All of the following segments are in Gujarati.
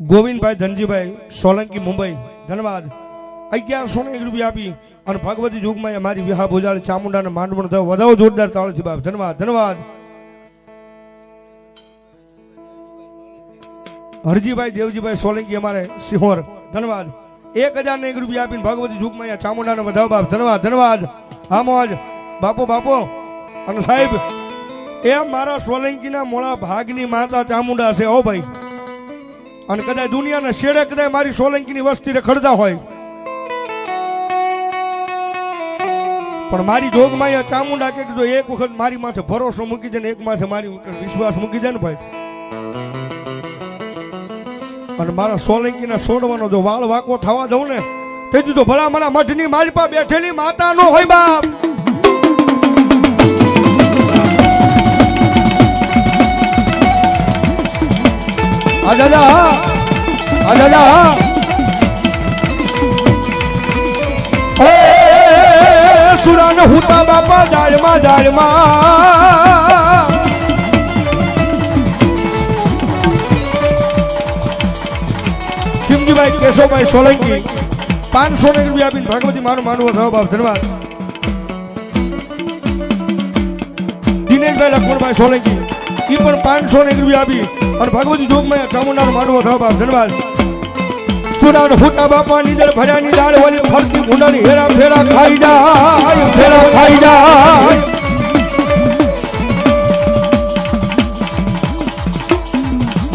ગોવિંદભાઈ ધનજીભાઈ સોલંકી મુંબઈ, ધન્યવાદ. અગિયારસો ને એક રૂપિયા આપી અને ભગવતી યુગમાં મારી વિહા ભોજાળ, ચામુંડાને માંડવણ થયો વધાવો જોરદાર તાળથી બાપ. ધન્યવાદ ધન્યવાદ. હરજીભાઈ, દેવજીભાઈ સોલંકી અમારે સિહોર. ધન્યવાદ. એક હજાર ને એક રૂપિયા આપીને ભગવતી યુગમાં ચામુંડાને વધાવો બાપ. ધન્યવાદ ધન્યવાદ. હા મોજ બાપો બાપો. અને સાહેબ એ મારા સોલંકીના મોળા ભાગની માતા ચામુંડા છે. ઓ ભાઈ અને કદાચ દુનિયાના શેડે કદાચ મારી સોલંકીની વસ્તી રખડતા હોય. પણ મારી જોગમાં અહીંયા ચામુંડા કે જો એક વખત મારી માથે ભરોસો મૂકી દે ને એક માથે મારી વિશ્વાસ મૂકી દે ને ભાઈ. અને મારા સોલંકીના સોડવાનો જો વાળ વાકો થવા દઉં ને તેથી તો ભલા મારા મઠની માલપા બેઠેલી માતા નો હોય બાપ. આ દાદા હા આ દાદા હા સુરાન હુતા બાપા જાળમાં જાળમાં. કિમજીભાઈ કેશવભાઈ સોલંકી, પાંચસો ને રૂપિયા આપીને ભાગવતી મારું માનવો થયો બાપ, ધન્યવાદ. દિનેશભાઈ લક્ષ્મણભાઈ સોલંકી એ પણ પાંચસો ને રૂપિયા આપી અને ભગવતી જોગમાં ચામુંડાનો માંડવો થયો બાપ, ધન્યવાદ. સુનાન ફૂટા બાપા નીદર ભર્યાની દાળ વાલી ફરતી ગુંડાની હેરા ફેરા ખાઈ જાય, ફેરા ખાઈ જાય.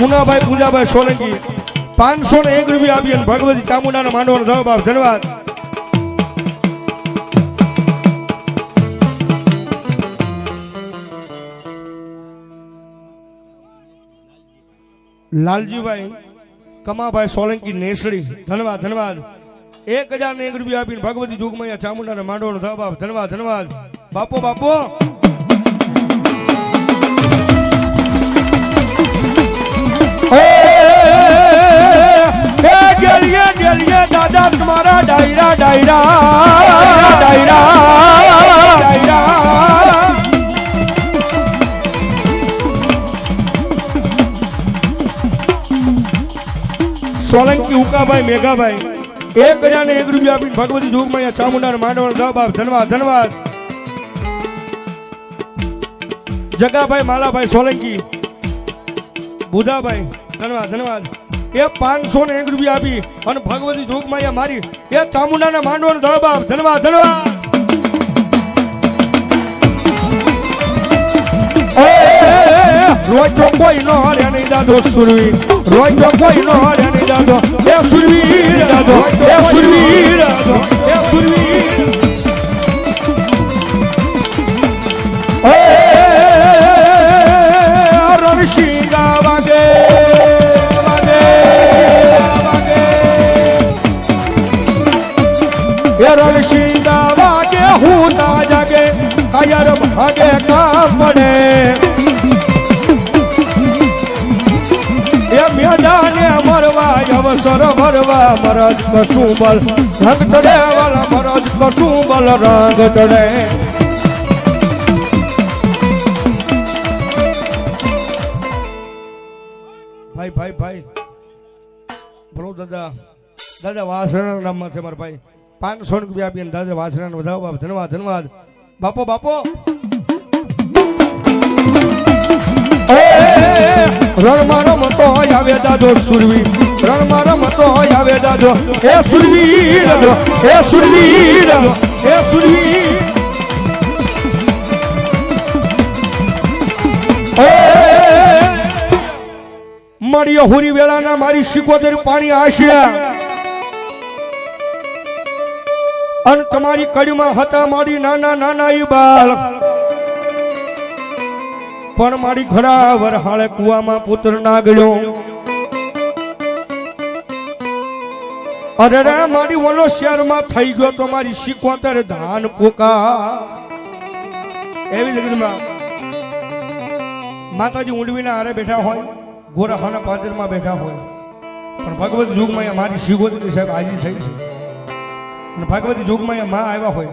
મુનાભાઈ, પૂજાભાઈ સોલંકી પાંચસો ને એક રૂપિયા આપી અને ભગવતી ચામુંડાનો માંડવાનો થયો બાપ, ધન્યવાદ. લાલજીભાઈ કમાભાઈ સોલંકી નેસડી ધન્યવાદ ધન્યવાદ એક હજાર ને એક રૂપિયા આપીને ભગવતી જોગમાં ચામુંડાને માંડવાનો થયો બાપ ધન્યવાદ ધન્યવાદ બાપો બાપો ગેલિયે ગેલિયે દાદા તમારા ડાયરા ડાયરા ડાયરા ડાયરા સોલંકી, ઉકાભાઈ, મેઘાભાઈ. એક હજાર ને એક રૂપિયા આપી ભગવતી જોગમાં ચામુંડા માંડવણ આપ. ધનવાદ ધન્યવાદ. જગાભાઈ, માલાભાઈ, સોલંકી. બુધાભાઈ ધનવાદ ધનવાદ એ પાંચસો ને એક રૂપિયા આપી અને ભગવતી જોગમાં મારી. એ ચામુંડાના માંડવણ આપ. ધનવાદ ધન્યવાદ. રોજ તો કોઈ નો હરે નહીં દાદો સુરવી રોજ તો કોઈ નો હરે નહીં દાદો એ સુરવીર દાદો એ સુરવીર દાદો એ સુરવીર એ રણશીગા વાગે હું તા જાગે કાયર ભાગે કામ પડે અવસર મરવા મરજ ભાઈ ભાઈ ભાઈ બોલો દાદા દાદા વાસણા નામમાં છે મારા ભાઈ પાંચસો રૂપિયા આપીને દાદા વાસણા વધાવો બાપ ધન્યવાદ ધન્યવાદ બાપો બાપો રણમાં રમતો આવે દાદો સુરવી. રણમાં રમતો આવે દાદો દાદો એ સુરવી દાદો એ સુરવી મળ્યો હુરી વેળાના મારી સિકોતેર પાણી આશ્યા અને તમારી કડીમાં હતા મારી નાના નાના ઈ બાળ. પણ મારી ઘડા વરહાળે કુવામાં પુત્ર નાગડ્યો અરે રે, મારી વનો શહેરમાં થઈ ગયો તો મારી શિકોતર ધાન પોકા એવી રીતમાં માતાજી ઊંડવીના હારે બેઠા હોય, ગોરાખાના પાદરમાં બેઠા હોય. પણ ભગવત યુગમાં મારી શિકોતરી સાહેબ હાજરી થઈ છે. અને ભગવતી યુગમાં માં આવ્યા હોય,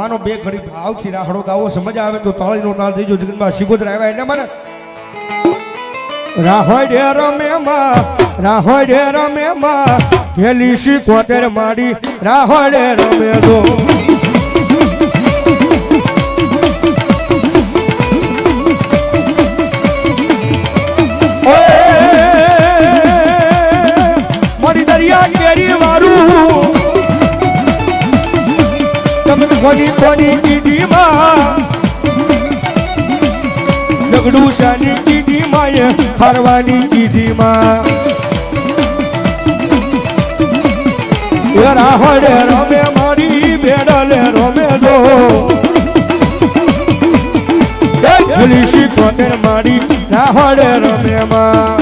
માનો બે ઘડી ભાવથી રાહડો ગાવો સમજ આવે તો તાળીનો તાળ દેજો, જગનમાં શિકોતર આવ્યા એટલે મને રાહોડે રમે માં, રાહોડે રમે માં હેલી શીખોતેર માડી, રાહોડે રમે દો મારી દરિયા કેરી વારું તમે કોની કોની કીડીમાં. ડગડું શાની કીડીમાં ફરવાની કીધીમાં એ રાહડે રમે, મારી બેડલે રમે દો પોલીસી કોતેર મારી રાહડે રમે માં.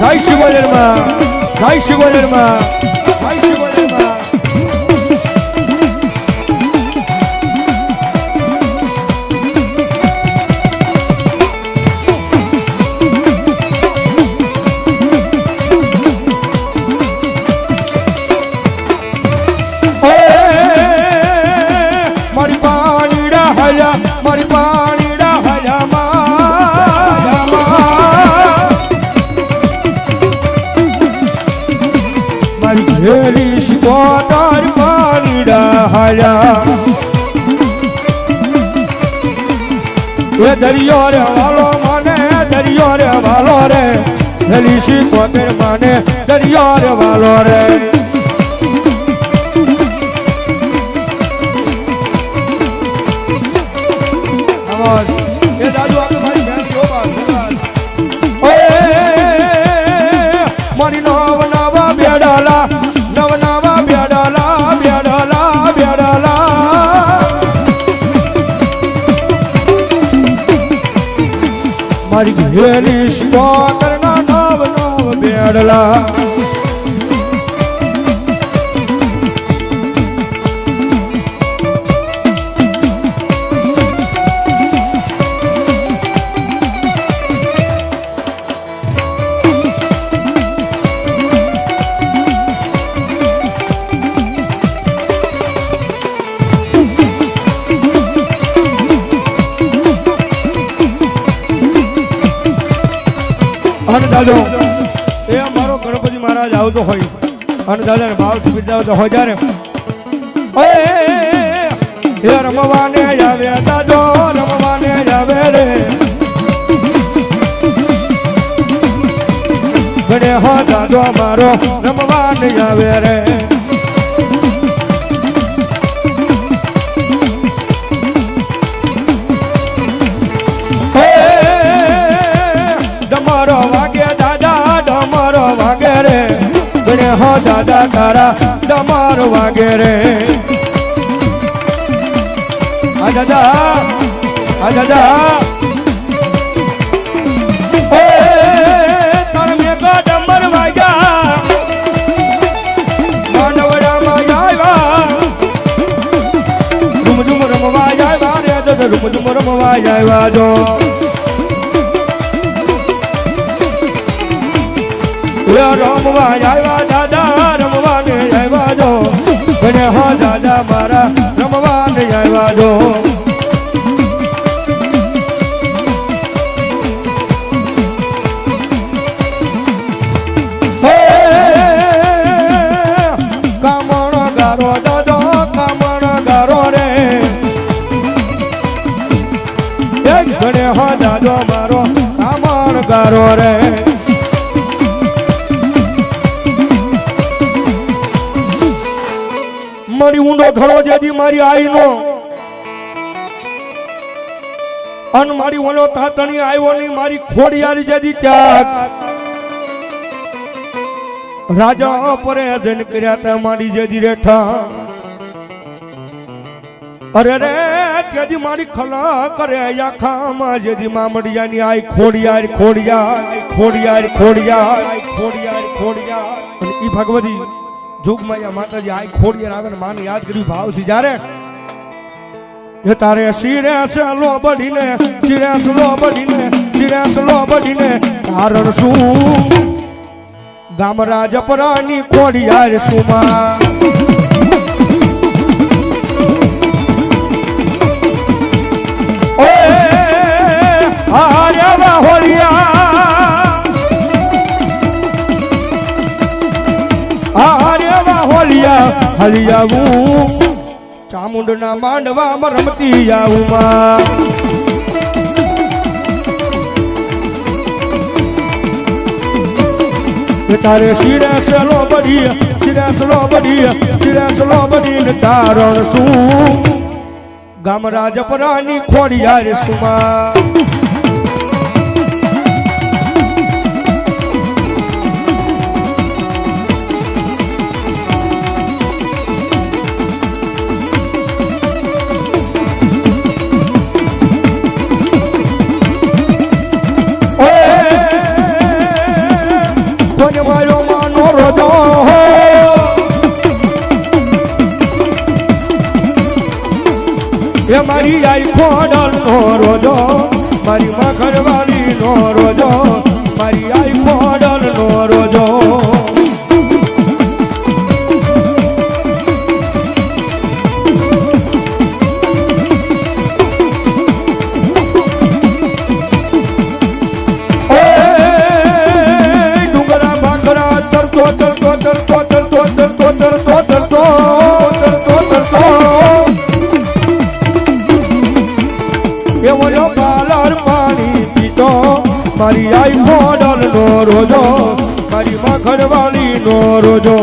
જય શિવોલેરમાં જય શિવોલેરમાં દરિયો રે વાલો મને, દરિયો રે વાલો રે. ઘેરી શિકોતર મને, દરિયો રે વાલો રે. મારી ઘેરી કરના નવ નવ બેડલા દાદો એ અમારો ગણપતિ મહારાજ આવતો હોય. અને દાદાને ભાવથી આવતો હોય ત્યારે એ રમવાને આવે દાદો રમવાને આવે રે. ગણે હો દાદો અમારો રમવાને આવે રે. દાદા તારા ડમરો વાગે આ દાદા આ દાદા. રમવા આવ્યા. ઓલો તાતણી આવ્યો નહીં, મારી ખોડિયારી જદી ત્યાગ. રાજા પરે જન કર્યા તા મારી જદી રેઠા. અરે રે ત્યાંથી મારી ખલા કરે આખામાં મામડિયા ની આઈ ખોડિયાર ખોડિયાર ખોડિયાર ખોડિયાર ખોડિયાર ખોડિયાર. અને ઈ ભગવતી જોગમાયા માતાજી આઈ ખોડિયાર આવે ને માને યાદ કર્યું ભાવથી. જ્યારે એ તારે સિરેસ લો બઢીને સિરેસ લો બઢીને સિરેસ લો બઢીને કારણ શું ગામરા જપરાની કોડિયાર સુમા હરિયાવું આવું ચામુંડના માંડવામાં રમતી આવું માં તારે શિરાસલો બધી શિરાસલો બધી શિરાસલો બધી ને તારણ શું ગામ રાજપરાની ખોડિયાર સુમા. મારી આઈ ખોડલ નો રોજો મારી મખરવાળી નો રોજો. આઈ મોડલ નો રોજો, મારી મખરવાળી નો રોજો.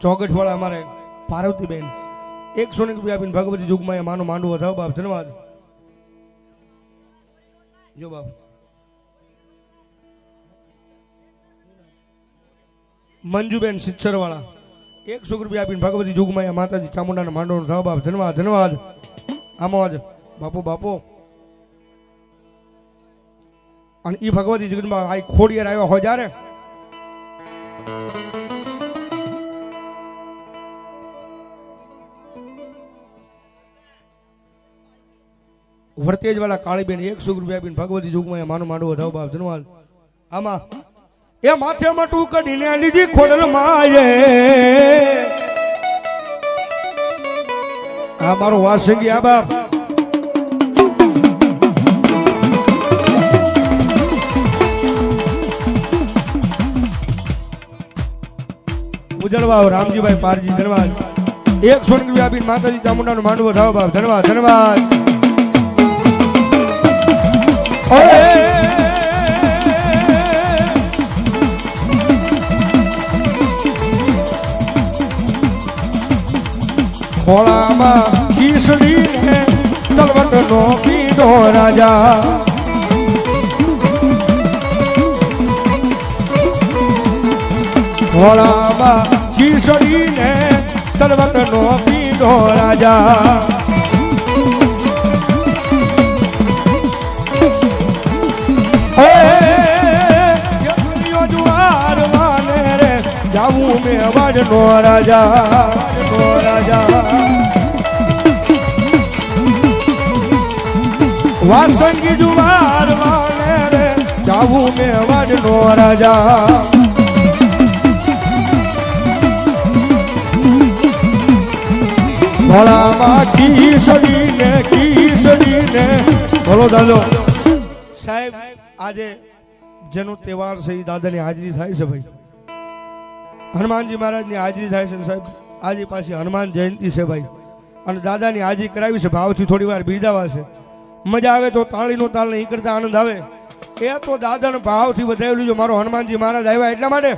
ચોકટ વાળા અમારે પાર્વતીબેન, એકસો ને રૂપિયા આપીને ભગવતી જુગમાં માનો માંડવો થયો બાપ ધન્યવાદ જો બાપ મંજુબેન સિચ્છર વાળા એકસો રૂપિયા આપીને ભગવતી જુગમાં માતાજી ચામુંડાના માંડો થાવ બાપ ધનવાદ ધનવાદ આમાં જ. બાપુ બાપુ. અને ઈ ભગવતી જગતમાં આ ખોડિયાર આવ્યા હોય જ્યારે? વર્તેજ વાળા કાળીબેન એકસો રૂપિયા આપીને ભગવતી જુગમાં માનું માંડવો ધાવ બાપ ધન્યવાદ આમાં એ માથે માટું કઢીને લીધી ખોડલ માયે આ મારો વાસંગી આ બાપ. ઉજળવા રામજીભાઈ પારજી ધનવાદ એક સોન વ્યાપી માતાજી ચામુંડાનો માંડવો ધાવ બાપ ધનવાદ ધન્યવાદ ભોળામાં ખીસડી હે તલવટ નો પીડો રાજા. ભોળામાં ખીસડી ને તલવટ નો પીડો રાજા. જાવું મેવાડ નો રાજા નો રાજા વાસંગી જુવાર વાને રે જાવું મેવાડ નો રાજા ભોળામાં કીસડીને કીસડીને ભલો દાદો. આજે જેનો તહેવાર છે એ દાદાની હાજરી થાય છે ભાઈ. હનુમાનજી મહારાજની હાજરી થાય છે સાહેબ, આજે પાછી હનુમાન જયંતિ છે ભાઈ. અને દાદાની હાજરી કરાવી છે, ભાવથી થોડી વાર બિરદાવા છે. મજા આવે તો તાળીનો તાળ નહીં કરતા આનંદ આવે. એ તો દાદાને ભાવથી વધાવેલું છે. મારો હનુમાનજી મહારાજ આવ્યા એટલા માટે?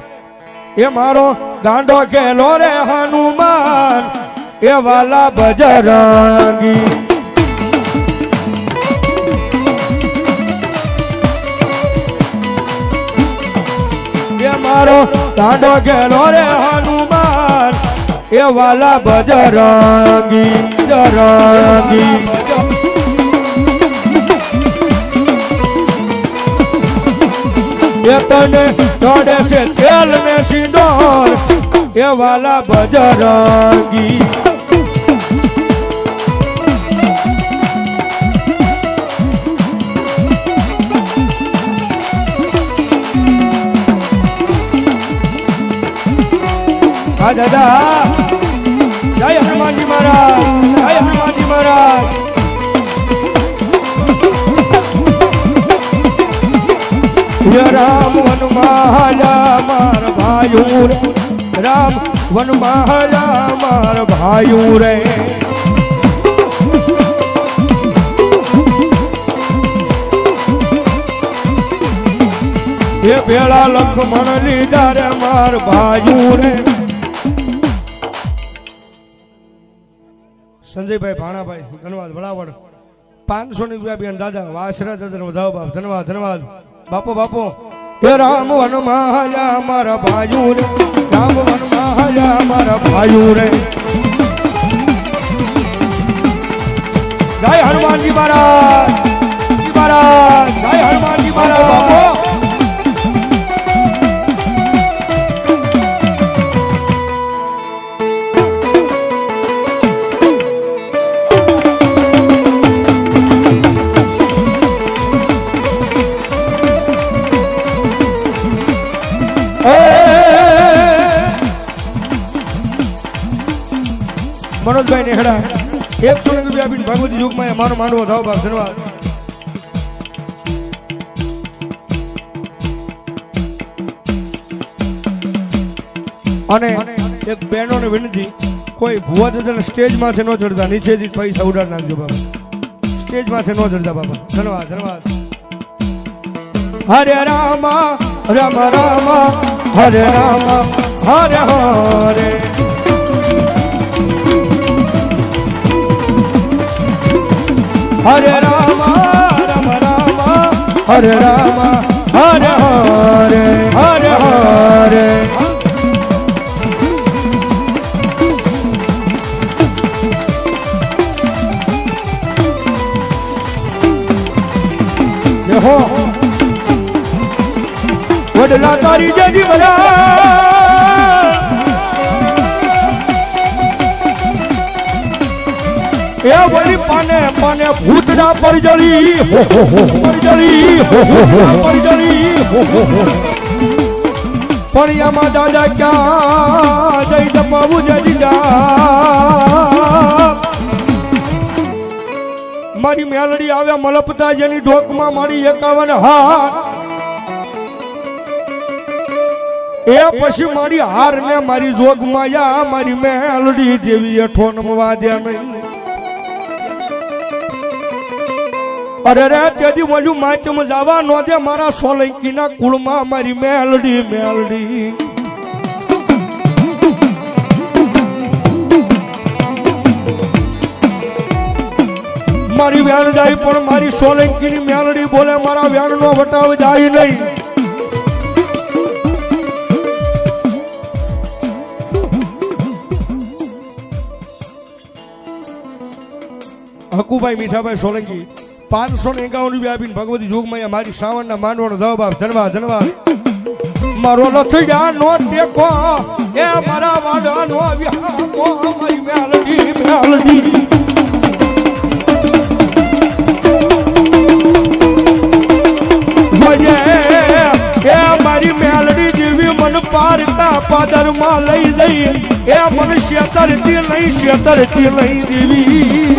એ મારો ગાંડો કેલો રે હનુમાન, એ વાલા બજરંગી. મારો તાંડો ગેલો રે હનુમાન. એ વાલા બજરંગી જરંગી એ તને ચડે છે તેલ ને સિંદોર. એ વાલા બજરંગી. હા, દાદા જય હનુમાનજી મહારાજ, જય હનુમાનજી મહારાજ. રામ વન મહાલા માર ભાયુ રે રામ વન મહાલા માર ભાયુ રે એ ભેળા લખમણ લીધા રે માર ભાયુ રે સંજયભાઈ ભાણાભાઈ, ધન્યવાદ, વડાવડ. પાંચસો ની રૂપિયા બેન દાદા, વાસરા વધાવો બાપ, ધન્યવાદ ધન્યવાદ. બાપો બાપો. હે રામ વન મહાજા મારા ભાયુ રે રામ વન મહાજા મારા ભાયુ રે જય હનુમાનજી મહારાજ. મારો માંડવો થાવ બાપ, ધન્યવાદ. અને એક બહેનોને વિનંતી, કોઈ ભૂવા જતા સ્ટેજમાંથી ન ચડતા, નીચેથી પૈસા ઉડાડ નાખજો બાબા સ્ટેજમાંથી ન ચડતા બાબા ધન્યવાદ ધન્યવાદ. હરે રામ રામ રામ, હરે રામ, હરે હરે. હરે રામ રામ રામ હરે રામ હરે હરે હરે હરે વડલા તારી જજી બરા એ વળી પાને પાને ભૂતડા પરજળી પરજળી પરજળી પણ એમાં દાદા ક્યાં જઈ જમાવું જજી જા મારી મેલડી આવે મલપતા જેની ઢોકમાં મારી એકાવન હા એ પછી મારી હાર ને મારી જોગ યા મારી મેલડી દેવી અઠો નમવા દે નહીં. અરે રે તેથી મળ્યું માચમ જવા નો દે મારા સોલંકીના કુળમાં મારી મેલડી મેલડી. મારી વ્યાણ જાય, પણ મારી સોલંકીની મેલડી બોલે, મારા વ્યાણ નો વટાવ જાય નહીં. હકુભાઈ, મીઠાભાઈ, સોલંકી. પાંચસો ને એકાવન રૂપિયા આપીને ભગવતી જોગમાં મારી શ્રાવણના માંડવાનો જવાબ ધનવા ધનવા મારો નથી નો ટેકો, એ મારા વાડા નો મારી મેલડી મેલડી. મન પારકા પાદરમાં લઈ જઈ એ મન શેતરતી નહીં શેતરતી નહીં દેવી.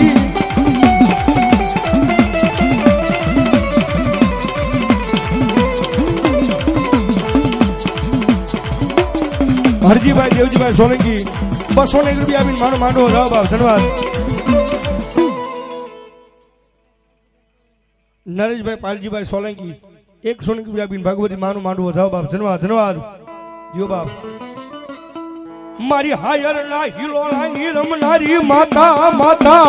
હરજીભાઈ, દેવજીભાઈ, સોલંકી. બસો ને એક રૂપિયા આપીને મારો માંડવો ધન્યવાદ. નરેશભાઈ, પાલજીભાઈ, સોલંકી. એક રૂપિયા આપીને ભગવતી માનું, માંડવો, જવાબ બાપ ધન્યવાદ ધન્યવાદ. જીઓ બાપ. મારી હાયર ના હીરો લાગી રમનારી માતા માતા.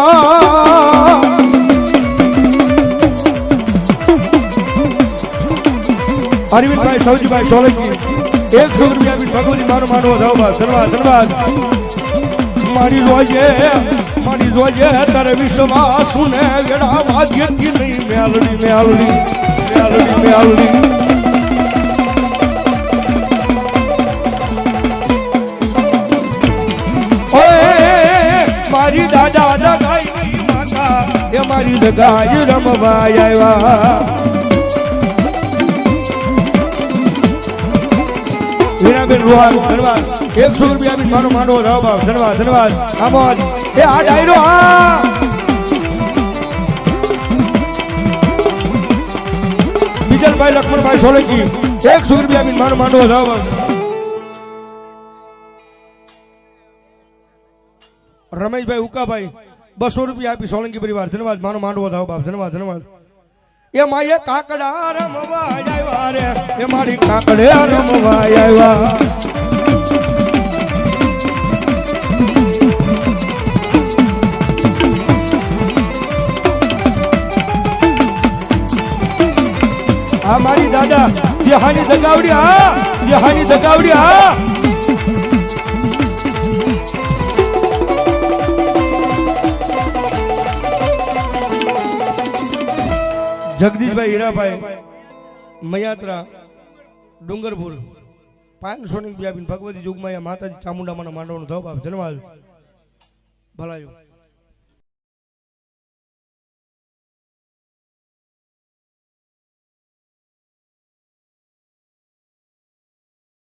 અરવિંદભાઈ સૌજીભાઈ સોલંકી. એકસો રૂપિયા બી ઠાકોરી મારો માનવો ધન્યવાદ ધનવાદ ધનવાદ. મારી રોજે મારી રોજે તારે વિશ્વમાં સુને વેડા વાદ્યથી નહીં મેલડી મેલડી મેલડી મેલડી. મારી દાદા દગાઈ માતા. એ મારી દગાઈ રમવા આવ્યા. વીણાબેન રોહાલ ધન્યવાદ એકસો રૂપિયા બી મારો ધાવ બાપ ધન્યવાદ ધન્યવાદ આમોદ એ, આ ડાયરો આ બીજલભાઈ લક્ષ્મણભાઈ, સોલંકી. એકસો રૂપિયા બી મારો માંડો બાપ રમેશભાઈ, ઉકાભાઈ. બસો રૂપિયા આપી સોલંકી પરિવાર. ધન્યવાદ મારો માંડવો થાવ બાપ ધન્યવાદ ધન્યવાદ એ માએ કાકડા રમવા આવ્યા રે. એ મારી કાકડે રમવા આવ્યા. આ મારી દાદા જેહાની દગાવડી હા જેહાની દગાવડી હા. જગદીશભાઈ હીરાભાઈ, મયાત્રા, ડુંગરપુર. પાંચસો ની રૂપિયા ભગવતી યુગમાં માતાજી ચામુંડામાં માંડવાનો ધબ આપ. ધન્યવાદ. ભલાયો.